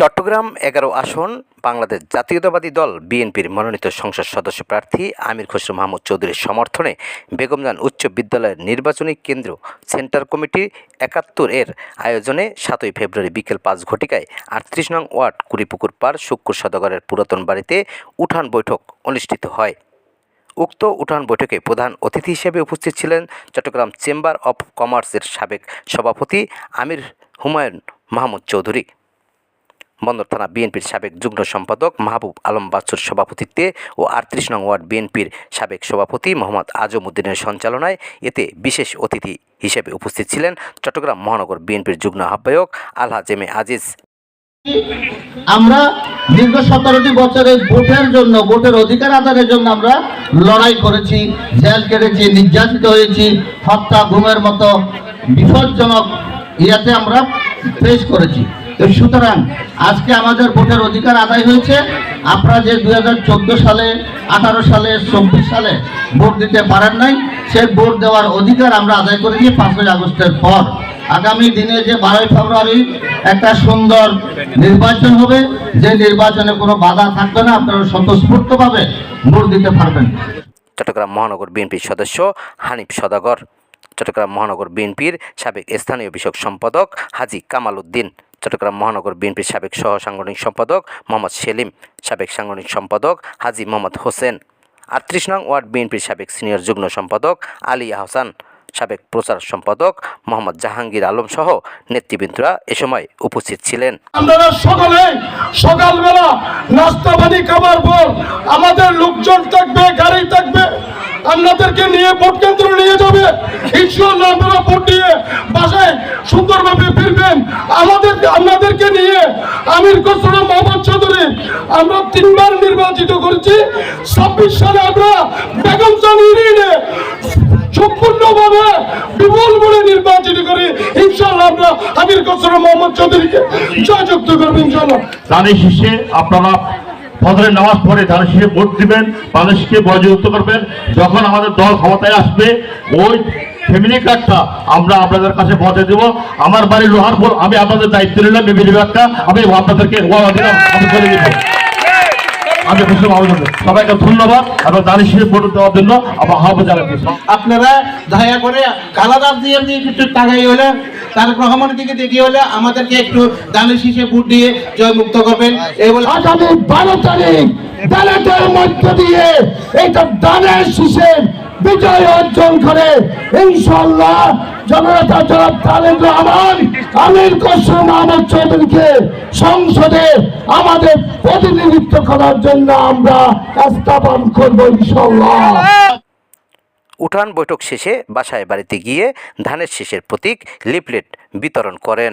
চট্টগ্রাম এগারো আসন, বাংলাদেশ জাতীয়তাবাদী দল, বিএনপির মনোনীত সংসদ সদস্য প্রার্থী আমির খসরু মাহমুদ চৌধুরীর সমর্থনে বেগমজান উচ্চ বিদ্যালয়ের নির্বাচনী কেন্দ্র সেন্টার কমিটি একাত্তর এর আয়োজনে সাতই ফেব্রুয়ারি বিকেল পাঁচ ঘটিকায় আটত্রিশ নং ওয়ার্ড কুড়িপুকুর পাড় শুক্কুর সদগরের পুরাতন বাড়িতে উঠান বৈঠক অনুষ্ঠিত হয়। উক্ত উঠান বৈঠকে প্রধান অতিথি হিসেবে উপস্থিত ছিলেন চট্টগ্রাম চেম্বার অব কমার্সের সাবেক সভাপতি আমির হুমায়ুন মাহমুদ চৌধুরী। বন্দর থানা বিএনপির সাবেক যুগ্ম সম্পাদক মাহবুব আলম বাচ্চুর সভাপতিত্বে ও আটত্রিশ নং ওয়ার্ড বিএনপির সাবেক সভাপতি মোহাম্মদ আজম উদ্দিনের সঞ্চালনায় এতে বিশেষ অতিথি হিসেবে উপস্থিত ছিলেন চট্টগ্রাম মহানগর বিএনপির যুগ্ম আহ্বায়ক আলহাজ এম আজিজ। আমরা দীর্ঘ সতেরোটি বছরের ভোটের জন্য, ভোটের অধিকার আদায়ের জন্য আমরা লড়াই করেছি, জেল কেটেছি, নির্যাতিত হয়েছি, হত্যা, গুমের মতো বিপজ্জনক ইয়াতে আমরা ফেস করেছি। সুতরাং আজকে আমাদের ভোটের অধিকার আদায় হয়েছে। আপনারা যে দুই হাজার চোদ্দ সালে, আঠারো সালে, চব্বিশ সালে ভোট দিতে পারেন নাই, সেই ভোট দেওয়ার অধিকার আমরা আদায় করেছি পাঁচই আগস্টের পর। আগামী দিনে যে বারোই ফেব্রুয়ারি একটা সুন্দর নির্বাচন হবে, যে নির্বাচনে কোনো বাধা থাকবে না, আপনারা স্বতঃস্ফূর্তভাবে ভোট দিতে পারবেন। চট্টগ্রাম মহানগর বিএনপির সদস্য হানিফ সদাগর, চট্টগ্রাম মহানগর বিএনপির সাবেক স্থানীয় বিষয়ক সম্পাদক হাজি কামাল উদ্দিন, চট্টগ্রাম মহানগর বিএনপির সাবেক সহ সাংগঠনিক সম্পাদক মোহাম্মদ সেলিম, সাবেক সাংগঠনিক সম্পাদক হাজি মোহাম্মদ হোসেন, আটত্রিশ নং ওয়ার্ড বিএনপির সাবেক সিনিয়র যুগ্ম সম্পাদক আলী আহসান সাবেক প্রচার সম্পাদক মোহাম্মদ জাহাঙ্গীর আলম সহ নেতৃবৃন্দরা এ সময় উপস্থিত ছিলেন। আপনারা সকলে সকালবেলা নাস্তা খাবার পর আমাদের লোকজন থাকবে, গাড়ি থাকবে, আপনাদেরকে নিয়ে ভোট কেন্দ্র নিয়ে যাবে। ইনশাল্লাহ আপনারা ভোট দিয়ে বাসায় সুন্দরভাবে ফিরবেন। আমাদের আপনাদেরকে নিয়ে আমির খসরু মোহাম্মদ চৌধুরী আমরা তিনবার নির্বাচিত করেছি। ছাব্বিশ সালে আমরা বেগম চান সম্পূর্ণভাবে বিপুল বলে নির্বাচিত করি আমরা আমির খসরু মোহাম্মদ চৌধুরীকে জয়যুক্ত করব আপনারা ফজরের নামাজ পড়ে ধানের শীর্ষে ভোট দিবেন মানুষকে বয়যুক্ত করবেন। যখন আমাদের দল ক্ষমতায় আসবে, ওই ফ্যামিলি কার্ডটা আমরা আপনাদের কাছে পৌঁছে দেব। আমার বাড়ি লোহারপুর আমি আপনাদের দায়িত্ব নিলাম বিবিধ কার্ডটা আমি আপনাদেরকে আমি খুশি আবেদন সবাইকে ধন্যবাদ এবং দাঁড়িয়ে শিল্প ভোট দেওয়ার জন্য আমার আহ্বান জানাচ্ছি আপনারা দয়া করে কালাদার দিয়ে দিয়ে একটু টাকাই হলে তার রহমানের দিকে দেখিয়ে হলে আমাদেরকে একটু দানের শিষে ভোট দিয়ে জয় মুক্ত করবেন। এই বলে আগামী বারো তারিখ ব্যালটের মধ্য দিয়ে এইটা দানের শীষের বিজয় অর্জন করে। ইনশাল্লাহ জননেতা জনাব তারেক রহমান, আমির খসরু মাহমুদ চৌধুরীকে সংসদে আমাদের প্রতিনিধিত্ব করার জন্য আমরা স্থাপন করব ইনশাল্লাহ উঠান বৈঠক শেষে বাসায় বাড়িতে গিয়ে ধানের শীষের প্রতীক লিফলেট বিতরণ করেন।